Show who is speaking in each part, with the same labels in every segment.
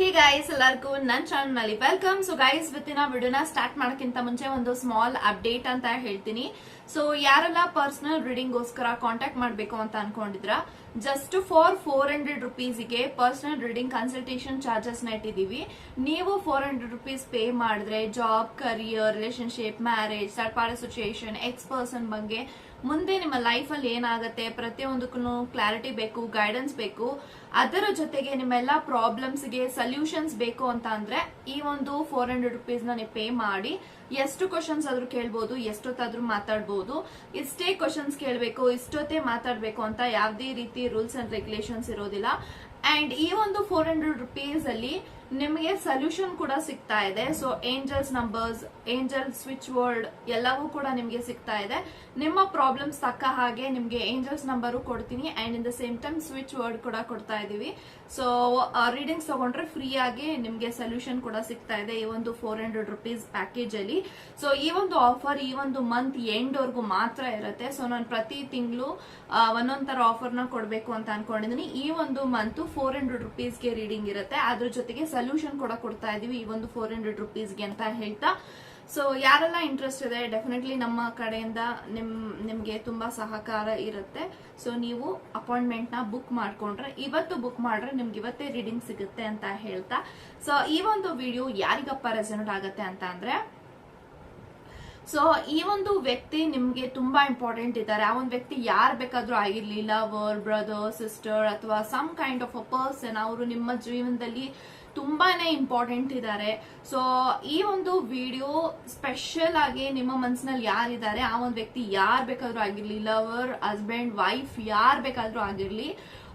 Speaker 1: Hey guys ಎಲ್ಲರಿಗೂ ನನ್ನ ಚಾನಲ್ನಲ್ಲಿ ವೆಲ್ಕಮ್ ಸೊ ಗೈಸ್ ಇವತ್ತಿನ ವಿಡಿಯೋನ ಸ್ಟಾರ್ಟ್ ಮಾಡೋಕ್ಕಿಂತ ಮುಂಚೆ ಒಂದು ಸ್ಮಾಲ್ ಅಪ್ಡೇಟ್ ಅಂತ ಹೇಳ್ತೀನಿ. ಸೊ ಯಾರೆಲ್ಲ ಪರ್ಸನಲ್ ರೀಡಿಂಗ್ ಗೋಸ್ಕರ ಕಾಂಟ್ಯಾಕ್ಟ್ ಮಾಡಬೇಕು ಅಂತ ಅನ್ಕೊಂಡಿದ್ರ ಜಸ್ಟ್ ಫಾರ್ ಫೋರ್ ಹಂಡ್ರೆಡ್ ರುಪೀಸ್ಗೆ ಪರ್ಸನಲ್ ರೀಡಿಂಗ್ ಕನ್ಸಲ್ಟೇಷನ್ ಚಾರ್ಜಸ್ ಇಟ್ಟಿದ್ದೀವಿ. ನೀವು ಫೋರ್ ಹಂಡ್ರೆಡ್ ರುಪೀಸ್ ಪೇ ಮಾಡಿದ್ರೆ ಜಾಬ್ ಕರಿಯರ್ ರಿಲೇಶನ್ಶಿಪ್ ಮ್ಯಾರೇಜ್ ಸರ್ಪಾಲ ಸಿಚುಯೇಷನ್ ಎಕ್ಸ್ ಪರ್ಸನ್ ಬಗ್ಗೆ ಮುಂದೆ ನಿಮ್ಮ ಲೈಫ್ ಅಲ್ಲಿ ಏನಾಗುತ್ತೆ? ಪ್ರತಿಯೊಂದಕ್ಕೂ ಕ್ಲಾರಿಟಿ ಬೇಕು ಗೈಡೆನ್ಸ್ ಬೇಕು. ಅದರ ಜೊತೆಗೆ ನಿಮ್ಮೆಲ್ಲ ಪ್ರಾಬ್ಲಮ್ಸ್ಗೆ ಸೊಲ್ಯೂಷನ್ಸ್ ಬೇಕು ಅಂತ ಅಂದ್ರೆ ಈ ಒಂದು ಫೋರ್ ಹಂಡ್ರೆಡ್ ರುಪೀಸ್ನ ನೀವು ಪೇ ಮಾಡಿ, ಎಷ್ಟು ಕ್ವಶನ್ಸ್ ಆದ್ರೂ ಕೇಳ್ಬೋದು, ಎಷ್ಟೊತ್ತಾದ್ರೂ ಮಾತಾಡ್ಬೋದು. ಇಷ್ಟೇ ಕ್ವಶನ್ಸ್ ಕೇಳಬೇಕು, ಇಷ್ಟೊತ್ತೇ ಮಾತಾಡಬೇಕು ಅಂತ ಯಾವುದೇ ರೀತಿ ರೂಲ್ಸ್ ಅಂಡ್ ರೆಗ್ಯುಲೇಷನ್ಸ್ ಇರೋದಿಲ್ಲ. ಅಂಡ್ ಈ ಒಂದು ಫೋರ್ ಹಂಡ್ರೆಡ್ ರುಪೀಸ್ ಅಲ್ಲಿ ನಿಮಗೆ ಸೊಲ್ಯೂಷನ್ ಕೂಡ ಸಿಗ್ತಾ ಇದೆ. So angels numbers angel switch word ಎಲ್ಲವೂ ಕೂಡ ನಿಮಗೆ ಸಿಗ್ತಾ ಇದೆ. ನಿಮ್ಮ ಪ್ರಾಬ್ಲಮ್ಸ್ ತಕ್ಕ ಹಾಗೆ ನಿಮಗೆ ಏಂಜಲ್ಸ್ ನಂಬರು ಕೊಡ್ತೀನಿ. And in the same time switch word ಕೂಡ ಕೊಡ್ತಾ ಇದೀವಿ. ಸೊ ರೀಡಿಂಗ್ಸ್ ತಗೊಂಡ್ರೆ ಫ್ರೀ ಆಗಿ ನಿಮಗೆ ಸೊಲ್ಯೂಷನ್ ಕೂಡ ಸಿಗ್ತಾ ಇದೆ ಈ ಒಂದು ಫೋರ್ ಹಂಡ್ರೆಡ್ ರುಪೀಸ್ ಪ್ಯಾಕೇಜ್ ಅಲ್ಲಿ. ಸೊ ಈ ಒಂದು ಆಫರ್ ಈ ಒಂದು ಮಂತ್ ಎಂಡ್ ವರ್ಗೂ ಮಾತ್ರ ಇರುತ್ತೆ. ಸೊ ನಾನು ಪ್ರತಿ ತಿಂಗಳು ಒಂದೊಂದ್ ತರ ಆಫರ್ನ ಕೊಡಬೇಕು ಅಂತ ಅನ್ಕೊಂಡಿದ್ದೀನಿ ಈ ಒಂದು ಮಂತ್ ಫೋರ್ ಹಂಡ್ರೆಡ್ ರುಪೀಸ್ಗೆ ರೀಡಿಂಗ್ ಇರುತ್ತೆ. ಅದ್ರ ಜೊತೆಗೆ ಸೊಲ್ಯೂಷನ್ ಕೂಡ ಕೊಡ್ತಾ ಇದೀವಿ ಈ ಒಂದು ಫೋರ್ ಹಂಡ್ರೆಡ್ ರುಪೀಸ್ಗೆ ಅಂತ ಹೇಳ್ತಾ. ಸೊ ಯಾರೆಲ್ಲ ಇಂಟ್ರೆಸ್ಟ್ ಇದೆ ಡೆಫಿನೆಟ್ಲಿ ನಮ್ಮ ಕಡೆಯಿಂದ ನಿಮ್, ನಿಮ್ಗೆ ತುಂಬಾ ಸಹಕಾರ ಇರುತ್ತೆ. ಸೊ ನೀವು ಅಪಾಯಿಂಟ್ಮೆಂಟ್ನ ಬುಕ್ ಮಾಡ್ಕೊಂಡ್ರೆ, ಇವತ್ತು ಬುಕ್ ಮಾಡ್ರೆ ನಿಮ್ಗೆ ಇವತ್ತೇ ರೀಡಿಂಗ್ ಸಿಗುತ್ತೆ ಅಂತ ಹೇಳ್ತಾ. ಸೊ ಈ ಒಂದು ವಿಡಿಯೋ ಯಾರಿಗಪ್ಪ ರೆಸೆಂಟ್ ಆಗುತ್ತೆ ಅಂತ ಅಂದ್ರೆ ಸೊ ಈ ಒಂದು ವ್ಯಕ್ತಿ ನಿಮ್ಗೆ ತುಂಬಾ ಇಂಪಾರ್ಟೆಂಟ್ ಇದ್ದಾರೆ. ಆ ಒಂದು ವ್ಯಕ್ತಿ ಯಾರು ಬೇಕಾದ್ರೂ ಆಗಿರ್ಲಿ ಲವರ್ ಬ್ರದರ್ ಸಿಸ್ಟರ್ ಅಥವಾ some kind of a person ಅವರು ನಿಮ್ಮ ಜೀವನದಲ್ಲಿ ತುಂಬಾನೇ ಇಂಪಾರ್ಟೆಂಟ್ ಇದ್ದಾರೆ ಸೊ ಈ ಒಂದು ವಿಡಿಯೋ ಸ್ಪೆಷಲ್ ಆಗಿ ನಿಮ್ಮ ಮನಸ್ಸಿನಲ್ಲಿ ಯಾರಿದ್ದಾರೆ, ಆ ಒಂದು ವ್ಯಕ್ತಿ ಯಾರು ಬೇಕಾದ್ರೂ ಆಗಿರ್ಲಿ ಲವರ್ ಹಸ್ಬೆಂಡ್ ವೈಫ್ ಯಾರು ಬೇಕಾದ್ರೂ ಆಗಿರ್ಲಿ,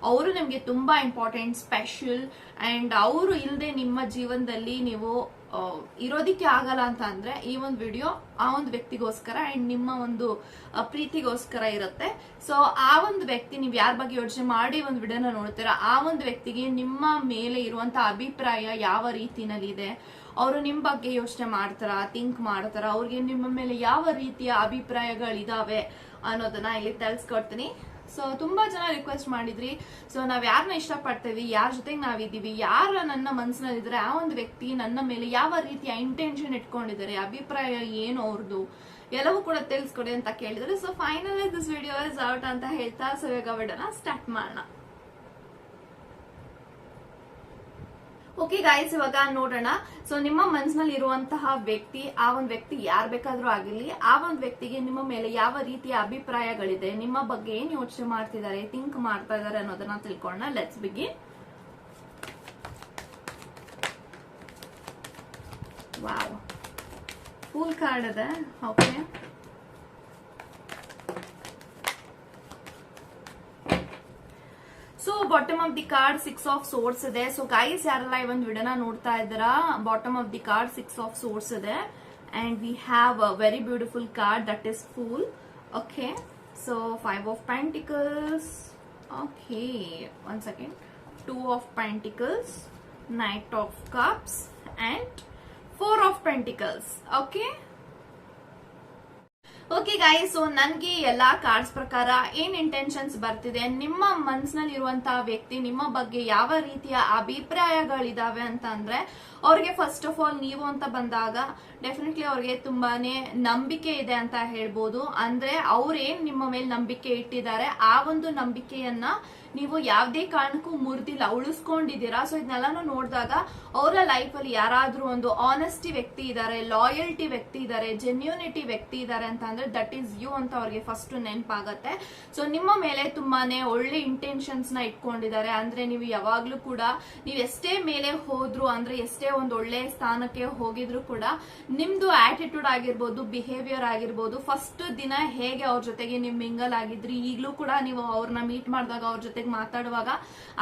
Speaker 1: ಅವರು ನಿಮಗೆ ತುಂಬಾ ಇಂಪಾರ್ಟೆಂಟ್ ಸ್ಪೆಷಲ್ ಅಂಡ್ ಅವರು ಇಲ್ಲದೆ ನಿಮ್ಮ ಜೀವನದಲ್ಲಿ ನೀವು ಇರೋದಿಕ್ಕೆ ಆಗಲ್ಲ ಅಂತ ಅಂದ್ರೆ ಈ ಒಂದು ವಿಡಿಯೋ ಆ ಒಂದು ವ್ಯಕ್ತಿಗೋಸ್ಕರ ಅಂಡ್ ನಿಮ್ಮ ಒಂದು ಪ್ರೀತಿಗೋಸ್ಕರ ಇರುತ್ತೆ. ಸೊ ಆ ಒಂದು ವ್ಯಕ್ತಿ ನೀವು ಯಾರ ಬಗ್ಗೆ ಯೋಚನೆ ಮಾಡಿ ಒಂದು ವಿಡಿಯೋನ ನೋಡ್ತೀರಾ, ಆ ಒಂದು ವ್ಯಕ್ತಿಗೆ ನಿಮ್ಮ ಮೇಲೆ ಇರುವಂತ ಅಭಿಪ್ರಾಯ ಯಾವ ರೀತಿನಲ್ಲಿ ಇದೆ ಅವರು ನಿಮ್ ಬಗ್ಗೆ ಯೋಚನೆ ಮಾಡ್ತಾರಾ ಥಿಂಕ್ ಮಾಡ್ತಾರ, ಅವ್ರಿಗೆ ನಿಮ್ಮ ಮೇಲೆ ಯಾವ ರೀತಿಯ ಅಭಿಪ್ರಾಯಗಳಿದಾವೆ ಅನ್ನೋದನ್ನ ಇಲ್ಲಿ ತಿಳಿಸ್ಕೊಡ್ತೀನಿ ಸೊ ತುಂಬಾ ಜನ ರಿಕ್ವೆಸ್ಟ್ ಮಾಡಿದ್ರಿ. ಸೊ ನಾವ್ ಯಾರನ್ನ ಇಷ್ಟಪಡ್ತೇವಿ, ಯಾರ ಜೊತೆಗೆ ನಾವಿದ್ದೀವಿ, ಯಾರ ನನ್ನ ಮನ್ಸಿನಲ್ಲಿದ್ರೆ ಆ ಒಂದು ವ್ಯಕ್ತಿ ನನ್ನ ಮೇಲೆ ಯಾವ ರೀತಿಯ ಇಂಟೆನ್ಷನ್ ಇಟ್ಕೊಂಡಿದ್ದಾರೆ, ಅಭಿಪ್ರಾಯ ಏನು ಅವ್ರದ್ದು ಎಲ್ಲವೂ ಕೂಡ ತಿಳಿಸ್ಕೊಡಿ ಅಂತ ಕೇಳಿದ್ರೆ. So final this video is out ಅಂತ ಹೇಳ್ತಾ ಸೊ ವಿಡಿಯೋನ ಸ್ಟಾರ್ಟ್ ಮಾಡೋಣ. ಓಕೆ ಗಾಯ್ಸ್ ಇವಾಗ ನೋಡೋಣ. ಸೊ ನಿಮ್ಮ ಮನಸ್ಸಿನಲ್ಲಿ ಇರುವಂತಹ ವ್ಯಕ್ತಿ, ಆ ಒಂದು ವ್ಯಕ್ತಿ ಯಾರ್ ಬೇಕಾದ್ರೂ ಆಗಿರ್ಲಿ, ಆ ಒಂದು ವ್ಯಕ್ತಿಗೆ ನಿಮ್ಮ ಮೇಲೆ ಯಾವ ರೀತಿಯ ಅಭಿಪ್ರಾಯಗಳಿದೆ, ನಿಮ್ಮ ಬಗ್ಗೆ ಏನ್ ಯೋಚನೆ ಮಾಡ್ತಿದ್ದಾರೆ ಥಿಂಕ್ ಮಾಡ್ತಾ ಇದಾರೆ ಅನ್ನೋದನ್ನ ತಿಳ್ಕೊಳ್ಳೋಣ. ಲೆಟ್ಸ್ ಬಿಗಿ ವಾವ್ ಫುಲ್ ಕಾರ್ಡ್ ಅದ? Okay so bottom of the card six of swords ಇದೆ ಸೊ ಗೈಸ್ ಯಾರೆಲ್ಲ ಈ ಒಂದು ವಿಡಿಯೋನ ನೋಡ್ತಾ ಇದ್ದೀರಾ bottom of the card six of swords ಇದೆ and we have a very beautiful card that is fool okay so five of pentacles okay one second two of pentacles knight of cups and four of pentacles okay okay guys so ನನ್ಗೆ ಎಲ್ಲಾ cards ಪ್ರಕಾರ ಏನ್ intentions ಬರ್ತಿದೆ? ನಿಮ್ಮ ಮನ್ಸಿನಲ್ಲಿ ಇರುವಂತಹ ವ್ಯಕ್ತಿ, ನಿಮ್ಮ ಬಗ್ಗೆ ಯಾವ ರೀತಿಯ ಅಭಿಪ್ರಾಯಗಳಿದಾವೆ ಅಂತ ಅಂದ್ರೆ ಅವ್ರಿಗೆ ಫಸ್ಟ್ ಆಫ್ ಆಲ್ ನೀವು ಅಂತ ಬಂದಾಗ ಡೆಫಿನೆಟ್ಲಿ ಅವ್ರಿಗೆ ತುಂಬಾನೇ ನಂಬಿಕೆ ಇದೆ ಅಂತ ಹೇಳ್ಬೋದು. ಅಂದ್ರೆ ಅವ್ರೇನ್ ನಿಮ್ಮ ಮೇಲೆ ನಂಬಿಕೆ ಇಟ್ಟಿದ್ದಾರೆ, ಆ ಒಂದು ನಂಬಿಕೆಯನ್ನ ನೀವು ಯಾವುದೇ ಕಾರಣಕ್ಕೂ ಮುರಿದಿಲ್ಲ, ಉಳಿಸ್ಕೊಂಡಿದ್ದೀರಾ. ಸೊ ಇದನ್ನೆಲ್ಲಾನು ನೋಡಿದಾಗ ಅವರ ಲೈಫ್ ಅಲ್ಲಿ ಯಾರಾದ್ರೂ ಒಂದು ಆನೆಸ್ಟಿ ವ್ಯಕ್ತಿ ಇದ್ದಾರೆ ಲಾಯಲ್ಟಿ ವ್ಯಕ್ತಿ ಇದ್ದಾರೆ ಜೆನ್ಯೂನಿಟಿ ವ್ಯಕ್ತಿ ಇದ್ದಾರೆ ಅಂತ ಅಂದ್ರೆ ದಟ್ ಈಸ್ ಯು ಅಂತ ಅವ್ರಿಗೆ ಫಸ್ಟ್ ನೆನಪಾಗತ್ತೆ. ಸೊ ನಿಮ್ಮ ಮೇಲೆ ತುಂಬಾನೇ ಒಳ್ಳೆ ಇಂಟೆನ್ಷನ್ಸ್ನ ಇಟ್ಕೊಂಡಿದ್ದಾರೆ. ಅಂದ್ರೆ ನೀವು ಯಾವಾಗ್ಲೂ ಕೂಡ, ನೀವು ಎಷ್ಟೇ ಮೇಲೆ ಹೋದ್ರು, ಅಂದ್ರೆ ಎಷ್ಟೇ ಒಂದು ಒಳ್ಳೆ ಸ್ಥಾನಕ್ಕೆ ಹೋಗಿದ್ರು ಕೂಡ ನಿಮ್ದು ಆಟಿಟ್ಯೂಡ್ ಆಗಿರ್ಬೋದು ಬಿಹೇವಿಯರ್ ಆಗಿರ್ಬೋದು ಫಸ್ಟ್ ದಿನ ಹೇಗೆ ಅವ್ರ ಜೊತೆಗೆ ನೀವು ಮಿಂಗಲ್ ಆಗಿದ್ರಿ, ಈಗಲೂ ಕೂಡ ನೀವು ಅವ್ರನ್ನ ಮೀಟ್ ಮಾಡಿದಾಗ ಅವ್ರ ಜೊತೆಗೆ ಮಾತಾಡುವಾಗ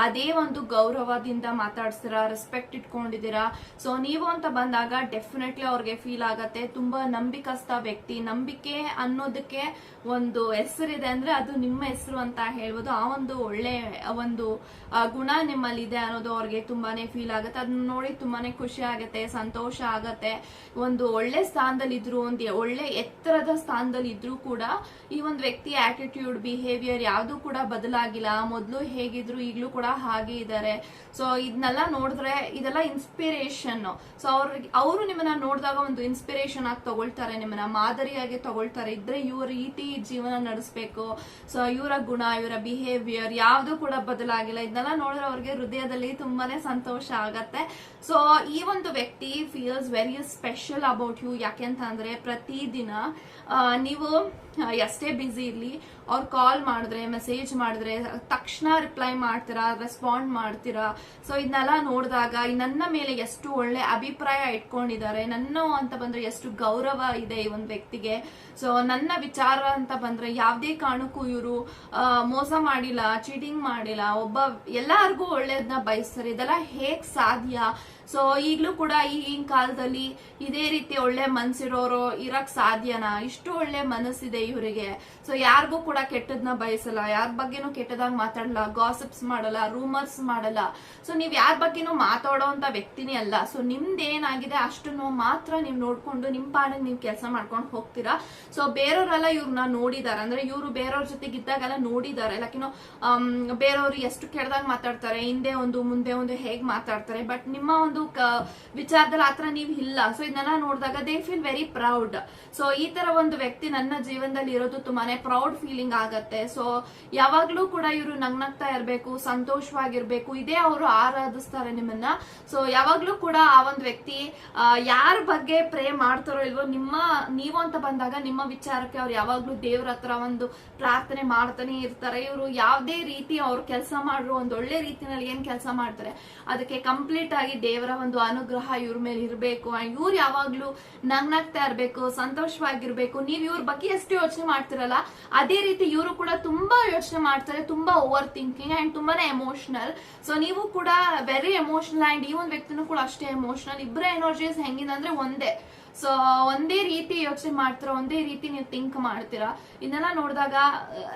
Speaker 1: ಅದೇ ಒಂದು ಗೌರವದಿಂದ ಮಾತಾಡ್ಸ್ತೀರಾ ರೆಸ್ಪೆಕ್ಟ್ ಇಟ್ಕೊಂಡಿದ್ದೀರಾ. ಸೊ ನೀವು ಅಂತ ಬಂದಾಗ ಡೆಫಿನೆಟ್ಲಿ ಅವ್ರಿಗೆ ಫೀಲ್ ಆಗತ್ತೆ. ತುಂಬಾ ನಂಬಿಕಸ್ತ ವ್ಯಕ್ತಿ. ನಂಬಿಕೆ ಅನ್ನೋದಕ್ಕೆ ಒಂದು ಹೆಸರಿದೆ ಅಂದ್ರೆ ಅದು ನಿಮ್ಮ ಹೆಸರು ಅಂತ ಹೇಳ್ಬೋದು. ಆ ಒಂದು ಒಳ್ಳೆ, ಒಂದು ಗುಣ ನಿಮ್ಮಲ್ಲಿ ಇದೆ ಅನ್ನೋದು ಅವ್ರಿಗೆ ತುಂಬಾನೇ ಫೀಲ್ ಆಗುತ್ತೆ. ಅದನ್ನ ನೋಡಿ ತುಂಬಾನೇ ಖುಷಿ ಆಗುತ್ತೆ, ಸಂತೋಷ ಆಗತ್ತೆ. ಒಂದು ಒಳ್ಳೆ ಸ್ಥಾನದಲ್ಲಿ ಇದ್ರು ಒಂದು ಒಳ್ಳೆ ಎತ್ತರದ ಸ್ಥಾನದಲ್ಲಿ ಇದ್ರೂ ಕೂಡ ಈ ಒಂದು ವ್ಯಕ್ತಿ ಆಟಿಟ್ಯೂಡ್ ಬಿಹೇವಿಯರ್ ಯಾವುದು ಕೂಡ ಬದಲಾಗಿಲ್ಲ. ಮೊದಲು ಮೊದಲು ಹೇಗಿದ್ರು, ಈಗಲೂ ಕೂಡ ಹಾಗೆ ಇದ್ದಾರೆ ಸೊ ಇದನ್ನೆಲ್ಲ ನೋಡಿದ್ರೆ ಇದೆಲ್ಲ ಇನ್ಸ್ಪಿರೇಷನ್ ಸೊ ಅವ್ರಿಗೆ ಅವರು ನಿಮ್ಮನ್ನ ನೋಡಿದಾಗ ಒಂದು ಇನ್ಸ್ಪಿರೇಷನ್ ಆಗಿ ತಗೊಳ್ತಾರೆ, ನಿಮ್ಮನ್ನ ಮಾದರಿಯಾಗಿ ತಗೊಳ್ತಾರೆ. ಇದ್ರೆ ಇವ್ರ ರೀತಿ ಜೀವನ ನಡೆಸಬೇಕು. ಸೊ ಇವರ ಗುಣ, ಇವರ ಬಿಹೇವಿಯರ್ ಯಾವುದು ಕೂಡ ಬದಲಾಗಿಲ್ಲ. ಇದನ್ನೆಲ್ಲ ನೋಡಿದ್ರೆ ಅವ್ರಿಗೆ ಹೃದಯದಲ್ಲಿ ತುಂಬಾನೇ ಸಂತೋಷ ಆಗತ್ತೆ. ಸೊ ಈ ಒಂದು ವ್ಯಕ್ತಿ feels very special about you ಯಾಕೆ ಅಂತ ಪ್ರತಿದಿನ ನೀವು ಎಷ್ಟೇ ಬ್ಯುಸಿ ಇರಲಿ, ಅವ್ರು ಕಾಲ್ ಮಾಡಿದ್ರೆ ಮೆಸೇಜ್ ಮಾಡಿದ್ರೆ, ತಕ್ಷಣ ರಿಪ್ಲೈ ಮಾಡ್ತೀರಾ ರೆಸ್ಪಾಂಡ್ ಮಾಡ್ತೀರಾ? ಸೊ ಇದನ್ನೆಲ್ಲ ನೋಡಿದಾಗ ನನ್ನ ಮೇಲೆ ಎಷ್ಟು ಒಳ್ಳೆ ಅಭಿಪ್ರಾಯ ಇಟ್ಕೊಂಡಿದ್ದಾರೆ, ನನ್ನ ಅಂತ ಬಂದ್ರೆ ಎಷ್ಟು ಗೌರವ ಇದೆ ಈ ಒಂದು ವ್ಯಕ್ತಿಗೆ. ಸೊ ನನ್ನ ವಿಚಾರ ಅಂತ ಬಂದ್ರೆ, ಯಾವುದೇ ಕಾರಣಕ್ಕೂ ಇವರು ಮೋಸ ಮಾಡಿಲ್ಲ ಚೀಟಿಂಗ್ ಮಾಡಿಲ್ಲ, ಒಬ್ಬ ಎಲ್ಲಾರ್ಗೂ ಒಳ್ಳೆಯದನ್ನ ಬಯಸ್ತಾರೆ, ಇದೆಲ್ಲ ಹೇಗೆ ಸಾಧ್ಯ? ಸೊ ಈಗಲೂ ಕೂಡ ಈಗಿನ ಕಾಲದಲ್ಲಿ ಇದೇ ರೀತಿ ಒಳ್ಳೆ ಮನಸ್ಸಿರೋರು ಇರಕ್ ಸಾಧ್ಯನಾ? ಇಷ್ಟು ಒಳ್ಳೆ ಮನಸ್ಸಿದೆ ಇವರಿಗೆ. ಸೊ ಯಾರಿಗೂ ಕೂಡ ಕೆಟ್ಟದ್ನ ಬಯಸಲ್ಲ. ಯಾರ ಬಗ್ಗೆನು ಕೆಟ್ಟದಾಗ ಮಾತಾಡಲ್ಲ ಗಾಸಿಪ್ಸ್ ಮಾಡಲ್ಲ ರೂಮರ್ಸ್ ಮಾಡಲ್ಲ. ಸೊ ನೀವ್ ಯಾರ ಬಗ್ಗೆನು ಮಾತಾಡೋ ಅಂತ ವ್ಯಕ್ತಿನೇ ಅಲ್ಲ. ಸೊ ನಿಮ್ದೇನಾಗಿದೆ ಅಷ್ಟನ್ನು ಮಾತ್ರ ನೀವು ನೋಡ್ಕೊಂಡು ನಿಮ್ ಪಾಡಿಗೆ ನೀವು ಕೆಲಸ ಮಾಡ್ಕೊಂಡು ಹೋಗ್ತೀರಾ? ಸೊ ಬೇರೆಯವರೆಲ್ಲ ಇವ್ರನ್ನ ನೋಡಿದಾರೆ. ಅಂದ್ರೆ ಇವರು ಬೇರೆಯವ್ರ ಜೊತೆಗೆ ಇದ್ದಾಗೆಲ್ಲ ನೋಡಿದಾರೆ ಲಕಿನೋ ಬೇರೆಯವರು ಎಷ್ಟು ಕೆಡ್ದಾಗ ಮಾತಾಡ್ತಾರೆ, ಹಿಂದೆ ಒಂದು, ಮುಂದೆ ಒಂದು ಹೇಗ್ ಮಾತಾಡ್ತಾರೆ. ಬಟ್ ನಿಮ್ಮ ಒಂದು ವಿಚಾರದಲ್ಲಿ ಆತರ ನೀವು ಇಲ್ಲ. ಸೊ ಇದನ್ನ ನೋಡಿದಾಗ they feel very proud so ಈ ತರ ಒಂದು ವ್ಯಕ್ತಿ ನನ್ನ ಜೀವನದಲ್ಲಿ ಇರೋದು ತುಂಬಾನೇ ಪ್ರೌಡ್ ಫೀಲಿಂಗ್ ಆಗತ್ತೆ. ಸೊ ಯಾವಾಗ್ಲೂ ಕೂಡ ಇವರು ನಗ್ನಗ್ತಾ ಇರಬೇಕು, ಸಂತೋಷವಾಗಿರ್ಬೇಕು. ಇದೇ ಅವರು ಆರಾಧಿಸ್ತಾರೆ ನಿಮ್ಮನ್ನ. ಸೊ ಯಾವಾಗ್ಲೂ ಕೂಡ ಆ ಒಂದು ವ್ಯಕ್ತಿ ಯಾರ ಬಗ್ಗೆ ಪ್ರೇ ಮಾಡ್ತಾರೋ ಇಲ್ವೋ, ನಿಮ್ಮ, ನೀವು ಅಂತ ಬಂದಾಗ ನಿಮ್ಮ ವಿಚಾರಕ್ಕೆ ಅವ್ರು ಯಾವಾಗ್ಲೂ ದೇವ್ರ ಹತ್ರ ಒಂದು ಪ್ರಾರ್ಥನೆ ಮಾಡ್ತಾನೆ ಇರ್ತಾರೆ. ಇವರು ಯಾವುದೇ ರೀತಿ ಅವ್ರು ಕೆಲಸ ಮಾಡ್ರು, ಒಂದು ಒಳ್ಳೆ ರೀತಿನಲ್ಲಿ ಏನ್ ಕೆಲಸ ಮಾಡ್ತಾರೆ, ಅದಕ್ಕೆ ಕಂಪ್ಲೀಟ್ ಆಗಿ ದೇವರ ಒಂದು ಅನುಗ್ರಹ ಇವ್ರ ಮೇಲೆ ಇರಬೇಕು. ಇವ್ರು ಯಾವಾಗ್ಲೂ ನಗ್ನಾಗ್ತಾ ಇರ್ಬೇಕು, ಸಂತೋಷವಾಗಿರ್ಬೇಕು. ನೀವ್ ಇವ್ರ ಬಗ್ಗೆ ಎಷ್ಟು ಯೋಚನೆ ಮಾಡ್ತಿರಲ್ಲ, ಅದೇ ರೀತಿ ಇವರು ಕೂಡ ತುಂಬಾ ಯೋಚನೆ ಮಾಡ್ತಾರೆ, ತುಂಬಾ ಓವರ್ ಥಿಂಕಿಂಗ್ ಅಂಡ್ ತುಂಬಾನೇ ಎಮೋಷನಲ್ ಸೊ ನೀವು ಕೂಡ ವೆರಿ ಎಮೋಷನಲ್ ಅಂಡ್ ಈ ಒಂದು ವ್ಯಕ್ತಿನೂ ಕೂಡ ಅಷ್ಟೇ ಎಮೋಷನಲ್ ಇಬ್ಬರ ಎನರ್ಜೀಸ್ ಹೆಂಗಿದೆ ಅಂದ್ರೆ ಒಂದೇ. ಸೊ ಒಂದೇ ರೀತಿ ಯೋಚನೆ ಮಾಡ್ತೀರಾ, ಒಂದೇ ರೀತಿ ನೀವು ಥಿಂಕ್ ಮಾಡ್ತೀರಾ? ಇದನ್ನೆಲ್ಲ ನೋಡಿದಾಗ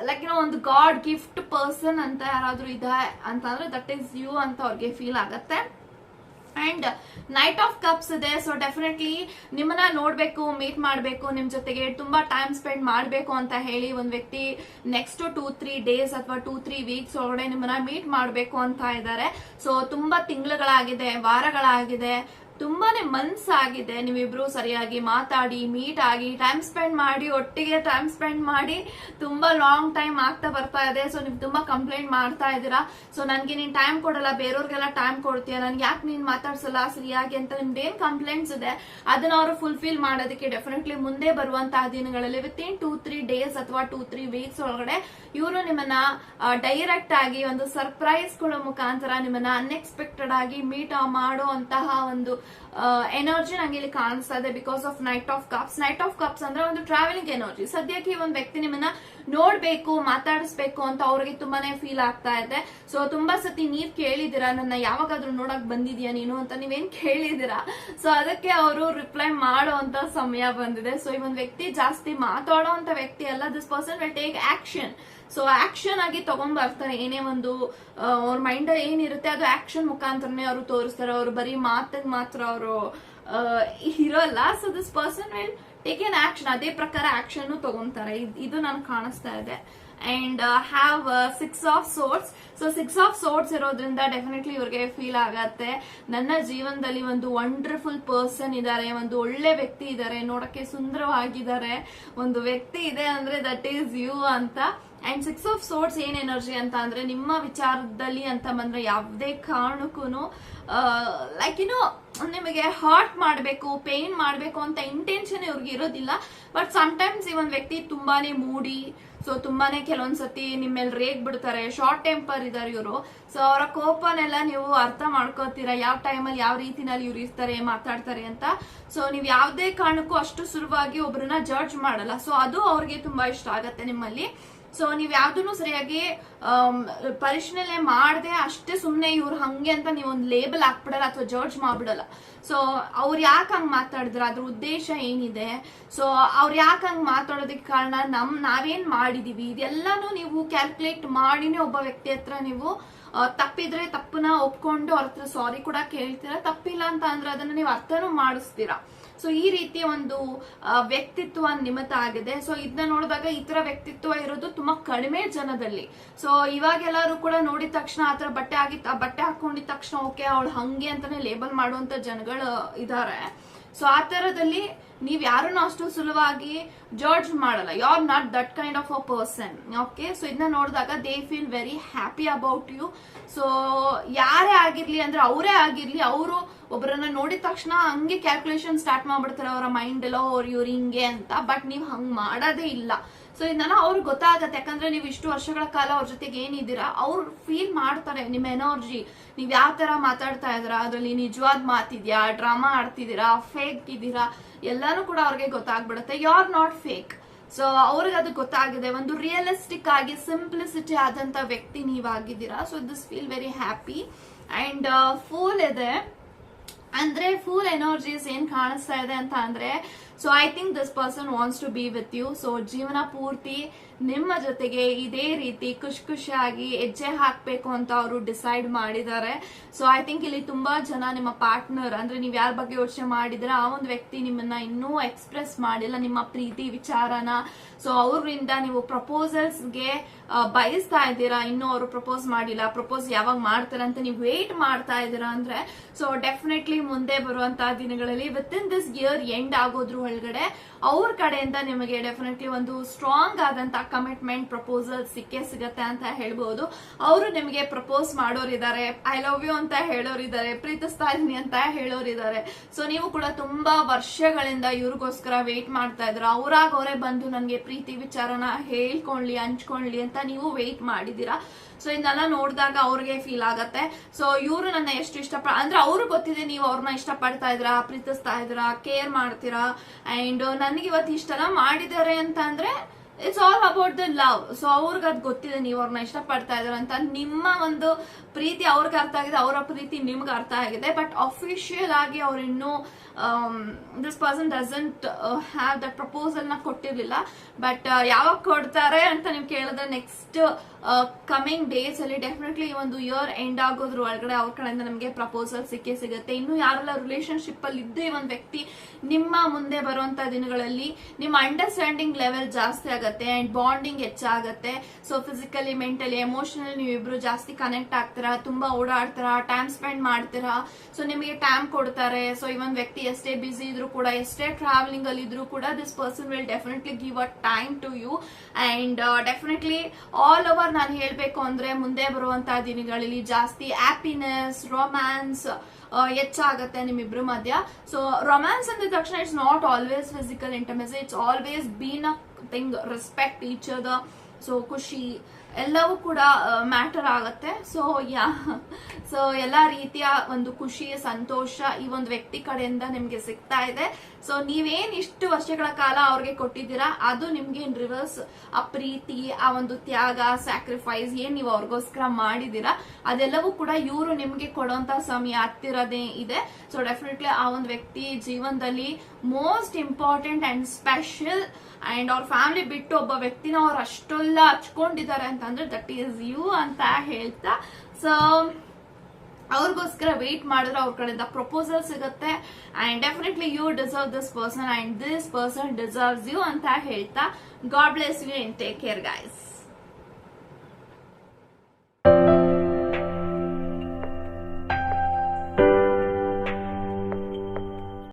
Speaker 1: ಲೈಕ್ ಏನೋ ಒಂದು ಗಾಡ್ ಗಿಫ್ಟ್ ಪರ್ಸನ್ ಅಂತ ಯಾರಾದ್ರೂ ಇದೆ ಅಂತಂದ್ರೆ ದಟ್ ಈಸ್ ಯು ಅಂತ ಅವ್ರಿಗೆ ಫೀಲ್ ಆಗತ್ತೆ. ಅಂಡ್ ನೈಟ್ ಆಫ್ ಕಪ್ಸ್ ಇದೆ. ಸೊ ಡೆಫಿನೆಟ್ಲಿ ನಿಮ್ಮನ್ನ ನೋಡ್ಬೇಕು ಮೀಟ್ ಮಾಡಬೇಕು, ನಿಮ್ ಜೊತೆಗೆ ತುಂಬಾ ಟೈಮ್ ಸ್ಪೆಂಡ್ ಮಾಡಬೇಕು ಅಂತ ಹೇಳಿ ಒಂದ್ ವ್ಯಕ್ತಿ ನೆಕ್ಸ್ಟ್ ಟೂ ತ್ರೀ ಡೇಸ್ ಅಥವಾ ಟೂ ತ್ರೀ ವೀಕ್ಸ್ ಒಳಗಡೆ ನಿಮ್ಮನ್ನ ಮೀಟ್ ಮಾಡಬೇಕು ಅಂತ ಇದ್ದಾರೆ ಸೊ ತುಂಬಾ ತಿಂಗಳುಗಳಾಗಿದೆ, ವಾರಗಳಾಗಿದೆ. ತುಂಬಾನೇ ಮನ್ಸಾಗಿದೆ. ನೀವಿಬ್ರು ಸರಿಯಾಗಿ ಮಾತಾಡಿ ಮೀಟ್ ಆಗಿ ಟೈಮ್ ಸ್ಪೆಂಡ್ ಮಾಡಿ, ಒಟ್ಟಿಗೆ ಟೈಮ್ ಸ್ಪೆಂಡ್ ಮಾಡಿ, ತುಂಬಾ ಲಾಂಗ್ ಟೈಮ್ ಆಗ್ತಾ ಬರ್ತಾ ಇದೆ. ಸೊ ನೀವು ತುಂಬಾ ಕಂಪ್ಲೇಂಟ್ ಮಾಡ್ತಾ ಇದ್ದೀರಾ. ಸೊ ನನ್ಗೆ ನೀನ್ ಟೈಮ್ ಕೊಡಲ್ಲ, ಬೇರೆಯವ್ರಿಗೆಲ್ಲ ಟೈಮ್ ಕೊಡ್ತೀಯ. ನನ್ಗೆ ಯಾಕೆ ನೀನ್ ಮಾತಾಡ್ಸಲ್ಲ ಸರಿಯಾಗಿ ಅಂತ ನಿಮ್ದು ಏನ್ ಕಂಪ್ಲೇಂಟ್ಸ್ ಇದೆ? ಅದನ್ನ ಅವರು ಫುಲ್ಫಿಲ್ ಮಾಡೋದಕ್ಕೆ ಡೆಫಿನೆಟ್ಲಿ ಮುಂದೆ ಬರುವಂತಹ ದಿನಗಳಲ್ಲಿ with in two three days ಅಥವಾ ಟೂ ತ್ರೀ ವೀಕ್ಸ್ ಒಳಗಡೆ ಇವರು ನಿಮ್ಮನ್ನ ಡೈರೆಕ್ಟ್ ಆಗಿ ಒಂದು ಸರ್ಪ್ರೈಸ್ಗಳ ಮುಖಾಂತರ ನಿಮ್ಮನ್ನ ಅನ್ಎಕ್ಸ್ಪೆಕ್ಟೆಡ್ ಆಗಿ ಮೀಟ್ ಮಾಡುವಂತಹ ಒಂದು ಎನರ್ಜಿ ನಂಗೆ ಇಲ್ಲಿ ಕಾಣಿಸ್ತಾ ಇದೆ because of knight of cups knight of cups ಅಂದ್ರೆ ಒಂದು ಟ್ರಾವೆಲಿಂಗ್ ಎನರ್ಜಿ ಸದ್ಯಕ್ಕೆ ಈ ಒಂದು ವ್ಯಕ್ತಿ ನಿಮ್ಮನ್ನ ನೋಡ್ಬೇಕು, ಮಾತಾಡಿಸ್ಬೇಕು ಅಂತ ಅವ್ರಿಗೆ ತುಂಬಾನೇ ಫೀಲ್ ಆಗ್ತಾ ಇದೆ. ಸೊ ತುಂಬಾ ಸತಿ ನೀವ್ ಕೇಳಿದಿರಾ ನನ್ನ ಯಾವಾಗಾದ್ರೂ ನೋಡಕ್ ಬಂದಿದ್ಯಾ ನೀನು ಅಂತ ನೀವೇನ್ ಕೇಳಿದಿರಾ ಸೊ ಅದಕ್ಕೆ ಅವರು ರಿಪ್ಲೈ ಮಾಡೋ ಅಂತ ಸಮಯ ಬಂದಿದೆ. ಸೊ ಈ ಒಂದು ವ್ಯಕ್ತಿ ಜಾಸ್ತಿ ಮಾತಾಡೋ ಅಂತ ವ್ಯಕ್ತಿ ಅಲ್ಲ. This person will take action so action ಆಗಿ ತಗೊಂಡ್ ಬರ್ತಾರೆ. ಏನೇ ಒಂದು ಅವ್ರ ಮೈಂಡ್ ಏನಿರುತ್ತೆ, ಅದು ಆಕ್ಷನ್ ಮುಖಾಂತರನೇ ಅವರು ತೋರಿಸ್ತಾರೆ. ಅವರು ಬರೀ ಮಾತಿಗೆ ಮಾತ್ರ ಅವರು ಇರೋಲ್ಲ so this person will take an action ಅದೇ ಪ್ರಕಾರ ಆಕ್ಷನ್ ತಗೊಂತಾರೆ. ಇದು ನಾನು ಕಾಣಿಸ್ತಾ ಇದೆ. And have six of sorts so six of sorts ಇರೋದ್ರಿಂದ ಡೆಫಿನೆಟ್ಲಿ ಇವ್ರಿಗೆ ಫೀಲ್ ಆಗತ್ತೆ. ನನ್ನ ಜೀವನದಲ್ಲಿ ಒಂದು ವಂಡರ್ಫುಲ್ ಪರ್ಸನ್ ಇದ್ದಾರೆ ಒಂದು ಒಳ್ಳೆ ವ್ಯಕ್ತಿ ಇದ್ದಾರೆ ನೋಡಕ್ಕೆ ಸುಂದರವಾಗಿದ್ದಾರೆ ಒಂದು ವ್ಯಕ್ತಿ ಇದೆ ಅಂದ್ರೆ ದಟ್ ಈಸ್ ಯು ಅಂತ. ಅಂಡ್ ಸಿಕ್ಸ್ ಆಫ್ ಸೋರ್ಸ್ ಏನ್ ಎನರ್ಜಿ ಅಂತ ಅಂದ್ರೆ ನಿಮ್ಮ ವಿಚಾರದಲ್ಲಿ ಅಂತ ಬಂದ್ರೆ ಯಾವುದೇ ಕಾರಣಕ್ಕೂ ಲೈಕ್ ಏನೋ ನಿಮಗೆ ಹರ್ಟ್ ಮಾಡಬೇಕು ಪೇನ್ ಮಾಡಬೇಕು ಅಂತ ಇಂಟೆನ್ಷನ್ ಇವ್ರಿಗೆ ಇರೋದಿಲ್ಲ. ಬಟ್ ಟೈಮ್ಸ್ ಈ ಒಂದು ವ್ಯಕ್ತಿ ತುಂಬಾನೇ ಮೂಡಿ ಸೊ ತುಂಬಾನೇ ಕೆಲವೊಂದ್ಸತಿ ನಿಮ್ಮೇಲೆ ರೇಗ್ ಬಿಡ್ತಾರೆ ಶಾರ್ಟ್ ಟೆಂಪರ್ ಇದಾರೆ ಇವರು. ಸೊ ಅವರ ಕೋಪನೆಲ್ಲ ನೀವು ಅರ್ಥ ಮಾಡ್ಕೋತೀರಾ, ಯಾವ ಟೈಮಲ್ಲಿ ಯಾವ ರೀತಿನಲ್ಲಿ ಇವ್ರು ಇರ್ತಾರೆ, ಮಾತಾಡ್ತಾರೆ ಅಂತ. ಸೊ ನೀವು ಯಾವುದೇ ಕಾರಣಕ್ಕೂ ಅಷ್ಟು ಸುಲಭವಾಗಿ ಒಬ್ರನ್ನ ಜಡ್ಜ್ ಮಾಡಲ್ಲ. ಸೊ ಅದು ಅವ್ರಿಗೆ ತುಂಬಾ ಇಷ್ಟ ಆಗತ್ತೆ ನಿಮ್ಮಲ್ಲಿ. ಸೊ ನೀವ್ ಯಾವ್ದನ್ನು ಸರಿಯಾಗಿ ಪರಿಶೀಲನೆ ಮಾಡದೆ ಅಷ್ಟೇ ಸುಮ್ನೆ ಇವ್ರು ಹಂಗೆ ಅಂತ ನೀವು ಒಂದು ಲೇಬಲ್ ಹಾಕ್ಬಿಡಲ್ಲ ಅಥವಾ ಜಡ್ಜ್ ಮಾಡ್ಬಿಡಲ್ಲ. ಸೊ ಅವ್ರು ಯಾಕೆ ಹಂಗ್ ಮಾತಾಡಿದ್ರ? ಅದ್ರ ಉದ್ದೇಶ ಏನಿದೆ? ಸೊ ಅವ್ರು ಯಾಕೆ ಹಂಗ್ ಮಾತಾಡೋದಕ್ಕೆ ಕಾರಣ ನಮ್, ನಾವೇನ್ ಮಾಡಿದೀವಿ? ಇದೆಲ್ಲಾನು ನೀವು ಕ್ಯಾಲ್ಕುಲೇಟ್ ಮಾಡಿನೇ ಒಬ್ಬ ವ್ಯಕ್ತಿ ಹತ್ರ ನೀವು ತಪ್ಪಿದ್ರೆ ತಪ್ಪನ್ನ ಒಪ್ಕೊಂಡು ಅವ್ರ ಹತ್ರ ಸಾರಿ ಕೂಡ ಕೇಳ್ತೀರಾ? ತಪ್ಪಿಲ್ಲ ಅಂತ ಅಂದ್ರೆ ಅದನ್ನ ನೀವು ಅರ್ಥನೂ ಮಾಡಿಸ್ತೀರಾ? ಸೊ ಈ ರೀತಿಯ ಒಂದು ವ್ಯಕ್ತಿತ್ವ ನಿಮಿತ್ತ ಆಗಿದೆ. ಸೊ ಇದನ್ನ ನೋಡಿದಾಗ ಈ ತರ ವ್ಯಕ್ತಿತ್ವ ಇರೋದು ತುಂಬಾ ಕಡಿಮೆ ಜನದಲ್ಲಿ. ಸೊ ಇವಾಗ ಎಲ್ಲರೂ ಕೂಡ ನೋಡಿದ ತಕ್ಷಣ ಆತರ ಬಟ್ಟೆ ಆಗಿತ್ತು ಆ ಬಟ್ಟೆ ಹಾಕೊಂಡಿದ ತಕ್ಷಣ ಓಕೆ, ಅವಳು ಹಂಗೆ ಅಂತಾನೆ ಲೇಬಲ್ ಮಾಡುವಂತ ಜನಗಳು ಇದಾರೆ. ಸೊ ಆ ತರದಲ್ಲಿ ನೀವ್ ಅಷ್ಟು ಸುಲಭವಾಗಿ ಜಡ್ಜ್ ಮಾಡಲ್ಲ. You are not that kind of a person okay so ಇದನ್ನ ನೋಡಿದಾಗ they feel very happy about you so ಯಾರೇ ಆಗಿರ್ಲಿ ಅಂದ್ರೆ ಅವರೇ ಆಗಿರ್ಲಿ, ಅವರು ಒಬ್ಬರನ್ನ ನೋಡಿದ ತಕ್ಷಣ ಹಂಗೆ ಕ್ಯಾಲ್ಕುಲೇಷನ್ ಸ್ಟಾರ್ಟ್ ಮಾಡ್ಬಿಡ್ತಾರೆ ಅವರ ಮೈಂಡ್ ಎಲ್ಲ ಅವ್ರು ಇವ್ರು ಹಿಂಗೆ ಅಂತ. ಬಟ್ ನೀವು ಹಂಗ್ ಮಾಡೋದೇ ಇಲ್ಲ. ಸೊ ಇದನ್ನ ಅವ್ರಿಗೆ ಗೊತ್ತಾಗತ್ತೆ. ಯಾಕಂದ್ರೆ ನೀವು ಇಷ್ಟು ವರ್ಷಗಳ ಕಾಲ ಅವ್ರ ಜೊತೆಗೆ ಏನಿದ್ದೀರಾ, ಅವ್ರು ಫೀಲ್ ಮಾಡ್ತಾರೆ. ನಿಮ್ಮ ಎನರ್ಜಿ ನೀವು ಯಾವ ತರ ಮಾತಾಡ್ತಾ ಇದ್ದೀರಾ, ಅದರಲ್ಲಿ ನಿಜವಾದ ಮಾತಿದ್ಯಾ ಡ್ರಾಮಾ ಆಡ್ತಿದ್ದೀರಾ ಫೇಕ್ ಇದ್ದೀರಾ, ಎಲ್ಲಾನು ಕೂಡ ಅವ್ರಿಗೆ ಗೊತ್ತಾಗ್ಬಿಡುತ್ತೆ. You are not fake so ಅವ್ರಿಗೆ ಅದು ಗೊತ್ತಾಗಿದೆ. ಒಂದು ರಿಯಲಿಸ್ಟಿಕ್ ಆಗಿ ಸಿಂಪ್ಲಿಸಿಟಿ ಆದಂತ ವ್ಯಕ್ತಿ ನೀವಾಗಿದ್ದೀರಾ. So this feel very happy and fool ಇದೆ. ಅಂದ್ರೆ ಫುಲ್ ಎನರ್ಜೀಸ್ ಏನ್ ಕಾಣಿಸ್ತಾ ಇದೆ ಅಂತ ಅಂದ್ರೆ so I think this person wants to be with you so ಜೀವನ ಪೂರ್ತಿ ನಿಮ್ಮ ಜೊತೆಗೆ ಇದೇ ರೀತಿ ಖುಷಿ ಖುಷಿಯಾಗಿ ಹೆಜ್ಜೆ ಹಾಕ್ಬೇಕು ಅಂತ ಅವರು ಡಿಸೈಡ್ ಮಾಡಿದ್ದಾರೆ. ಸೊ ಐ ಥಿಂಕ್ ಇಲ್ಲಿ ತುಂಬಾ ಜನ ನಿಮ್ಮ ಪಾರ್ಟ್ನರ್ ಅಂದ್ರೆ ನೀವು ಯಾರ ಬಗ್ಗೆ ಯೋಚನೆ ಮಾಡಿದ್ರೆ ಆ ಒಂದು ವ್ಯಕ್ತಿ ನಿಮ್ಮನ್ನ ಇನ್ನೂ ಎಕ್ಸ್ಪ್ರೆಸ್ ಮಾಡಿಲ್ಲ, ನಿಮ್ಮ ಪ್ರೀತಿ ವಿಚಾರನ. ಸೊ ಅವರಿಂದ ನೀವು ಪ್ರಪೋಸಲ್ಸ್ಗೆ ಬಯಸ್ತಾ ಇದ್ದೀರಾ? ಇನ್ನೂ ಅವರು ಪ್ರಪೋಸ್ ಮಾಡಿಲ್ಲ ಪ್ರಪೋಸ್ ಯಾವಾಗ ಮಾಡ್ತಾರೆ ಅಂತ ನೀವು ವೇಟ್ ಮಾಡ್ತಾ ಇದ್ದೀರಾ ಅಂದ್ರೆ? ಸೊ ಡೆಫಿನೆಟ್ಲಿ ಮುಂದೆ ಬರುವಂತಹ ದಿನಗಳಲ್ಲಿ with in this year end ಆಗೋದ್ರ ಒಳಗಡೆ, ಅವ್ರ ಕಡೆಯಿಂದ ನಿಮಗೆ ಡೆಫಿನೆಟ್ಲಿ ಒಂದು ಸ್ಟ್ರಾಂಗ್ ಆದಂತ ಕಮಿಟ್ಮೆಂಟ್ ಪ್ರಪೋಸಲ್ ಸಿಕ್ಕೇ ಸಿಗತ್ತೆ ಅಂತ ಹೇಳ್ಬಹುದು ಅವರು ನಿಮಗೆ ಪ್ರಪೋಸ್ ಮಾಡೋರಿದ್ದಾರೆ ಐ ಲವ್ ಯು ಅಂತ ಹೇಳೋರಿದ್ದಾರೆ ಪ್ರೀತಿಸ್ತಾ ಇದೀನಿ ಅಂತ ಹೇಳೋರಿದ್ದಾರೆ ಸೊ ನೀವು ಕೂಡ ತುಂಬಾ ವರ್ಷಗಳಿಂದ ಇವ್ರಿಗೋಸ್ಕರ ವೇಟ್ ಮಾಡ್ತಾ ಇದ್ರ ಅವ್ರಾಗ ಅವರೇ ಬಂದು ನನಗೆ ಪ್ರೀತಿ ವಿಚಾರನ ಹೇಳ್ಕೊಳ್ಳಿ ಹಂಚ್ಕೊಳ್ಳಿ ಅಂತ ನೀವು ವೇಟ್ ಮಾಡಿದೀರಾ ಸೊ ಇದನ್ನೆಲ್ಲ ನೋಡಿದಾಗ ಅವ್ರಿಗೆ ಫೀಲ್ ಆಗತ್ತೆ. ಸೊ ಇವರು ನನ್ನ ಎಷ್ಟು ಇಷ್ಟಪಡ ಅಂದ್ರೆ ಅವ್ರಿಗೆ ಗೊತ್ತಿದೆ ನೀವು ಅವ್ರನ್ನ ಇಷ್ಟಪಡ್ತಾ ಇದ್ರಾ ಪ್ರೀತಿಸ್ತಾ ಇದ್ರಾ ಕೇರ್ ಮಾಡ್ತೀರಾ. ಅಂಡ್ ನನಗೆ ಇವತ್ತು ಇಷ್ಟೆಲ್ಲ ಮಾಡಿದ್ದಾರೆ ಅಂತ ಅಂದ್ರೆ it's all about the love so ಅವ್ರಿಗೆ ಅದು ಗೊತ್ತಿದೆ, ನೀವು ಅವ್ರನ್ನ ಇಷ್ಟಪಡ್ತಾ ಇದ್ದಾರೆ ಅಂತ. ನಿಮ್ಮ ಒಂದು ಪ್ರೀತಿ ಅವ್ರಿಗೆ ಅರ್ಥ ಆಗಿದೆ, ಅವರ ಪ್ರೀತಿ ನಿಮ್ಗೆ ಅರ್ಥ ಆಗಿದೆ ಬಟ್ ಅಫಿಷಿಯಲ್ ಆಗಿ ಅವ್ರು ಇನ್ನೂ this person doesn't have that ಪ್ರಪೋಸಲ್ನ ಕೊಟ್ಟಿರ್ಲಿಲ್ಲ. ಬಟ್ ಯಾವಾಗ ಕೊಡ್ತಾರೆ ಅಂತ ನೀವು ಕೇಳಿದ್ರೆ ನೆಕ್ಸ್ಟ್ ಕಮಿಂಗ್ ಡೇಸ್ ಅಲ್ಲಿ ಡೆಫಿನೆಟ್ಲಿ ಒಂದು ಇಯರ್ ಎಂಡ್ ಆಗೋದ್ರ ಒಳಗಡೆ ಅವ್ರ ಕಡೆಯಿಂದ ನಮಗೆ ಪ್ರಪೋಸಲ್ ಸಿಕ್ಕೇ ಸಿಗುತ್ತೆ. ಇನ್ನು ಯಾರೆಲ್ಲ ರಿಲೇಶನ್ಶಿಪ್ ಅಲ್ಲಿ ಇದ್ದೇ ಒಂದು ವ್ಯಕ್ತಿ ನಿಮ್ಮ ಮುಂದೆ ಬರುವಂತ ದಿನಗಳಲ್ಲಿ ನಿಮ್ಮ ಅಂಡರ್ಸ್ಟ್ಯಾಂಡಿಂಗ್ ಲೆವೆಲ್ ಜಾಸ್ತಿ ಆಗುತ್ತೆ ಅಂಡ್ ಬಾಂಡಿಂಗ್ ಹೆಚ್ಚಾಗತ್ತೆ. ಸೊ ಫಿಸಿಕಲಿ ಮೆಂಟಲಿ ಎಮೋಷನಲಿ ನೀವಿಬ್ರು ಜಾಸ್ತಿ ಕನೆಕ್ಟ್ ಆಗ್ತೀರಾ ತುಂಬಾ ಓಡಾಡ್ತೀರಾ ಟೈಮ್ ಸ್ಪೆಂಡ್ ಮಾಡ್ತೀರಾ? ಸೊ ನಿಮಗೆ ಟೈಮ್ ಕೊಡ್ತಾರೆ. ಸೊ ಈ ಒಂದು ವ್ಯಕ್ತಿ ಎಷ್ಟೇ ಬಿಸಿ ಇದ್ರು ಕೂಡ, ಎಷ್ಟೇ ಟ್ರಾವೆಲಿಂಗ್ ಅಲ್ಲಿ ಇದ್ರು ಕೂಡ this person will definitely give a time to you and definitely all over ನಾನು ಹೇಳಬೇಕು ಅಂದ್ರೆ, ಮುಂದೆ ಬರುವಂತಹ ದಿನಗಳಲ್ಲಿ ಜಾಸ್ತಿ ಹ್ಯಾಪಿನೆಸ್ ರೊಮ್ಯಾನ್ಸ್ ಹೆಚ್ಚಾಗತ್ತೆ ನಿಮ್ಮಿಬ್ರು ಮಧ್ಯ. ಸೊ ರೊಮ್ಯಾನ್ಸ್ ಅಂದ ತಕ್ಷಣ it's not always physical intimacy it's always been a thing respect each ಅದ ಸೊ ಖುಷಿ. ಎಲ್ಲವೂ ಕೂಡ ಮ್ಯಾಟರ್ ಆಗತ್ತೆ. ಸೊ ಯಾ ಸೊ ಎಲ್ಲಾ ರೀತಿಯ ಒಂದು ಖುಷಿ ಸಂತೋಷ ಈ ಒಂದು ವ್ಯಕ್ತಿ ಕಡೆಯಿಂದ ನಿಮಗೆ ಸಿಗ್ತಾ ಇದೆ. ಸೊ ನೀವೇನ್ ಇಷ್ಟು ವರ್ಷಗಳ ಕಾಲ ಅವ್ರಿಗೆ ಕೊಟ್ಟಿದ್ದೀರಾ? ಅದು ನಿಮ್ಗೆ ಇನ್ ರಿವರ್ಸ್ ಆ ಪ್ರೀತಿ, ಆ ಒಂದು ತ್ಯಾಗ ಸ್ಯಾಕ್ರಿಫೈಸ್ ಏನ್ ನೀವು ಅವ್ರಿಗೋಸ್ಕರ ಮಾಡಿದೀರಾ ಅದೆಲ್ಲವೂ ಕೂಡ ಇವರು ನಿಮ್ಗೆ ಕೊಡುವಂತ ಸಮಯ ಹತ್ತಿರದೇ ಇದೆ. ಸೊ ಡೆಫಿನೆಟ್ಲಿ ಆ ಒಂದು ವ್ಯಕ್ತಿ ಜೀವನದಲ್ಲಿ most important and special and ಅವ್ರ ಫ್ಯಾಮಿಲಿ ಬಿಟ್ಟು ಒಬ್ಬ ವ್ಯಕ್ತಿನ ಅವ್ರು ಅಷ್ಟೆಲ್ಲ ಹಚ್ಕೊಂಡಿದ್ದಾರೆ ಅಂತಂದ್ರೆ ದಟ್ ಈಸ್ ಯು ಅಂತ ಹೇಳ್ತಾ. ಸೊ ಅವ್ರಿಗೋಸ್ಕರ ವೇಟ್ ಮಾಡಿದ್ರೆ ಅವ್ರ ಕಡೆಯಿಂದ ಪ್ರಪೋಸಲ್ ಸಿಗುತ್ತೆ. And definitely you deserve this person and this person deserves you ಅಂತ ಹೇಳ್ತಾ God bless you and take care guys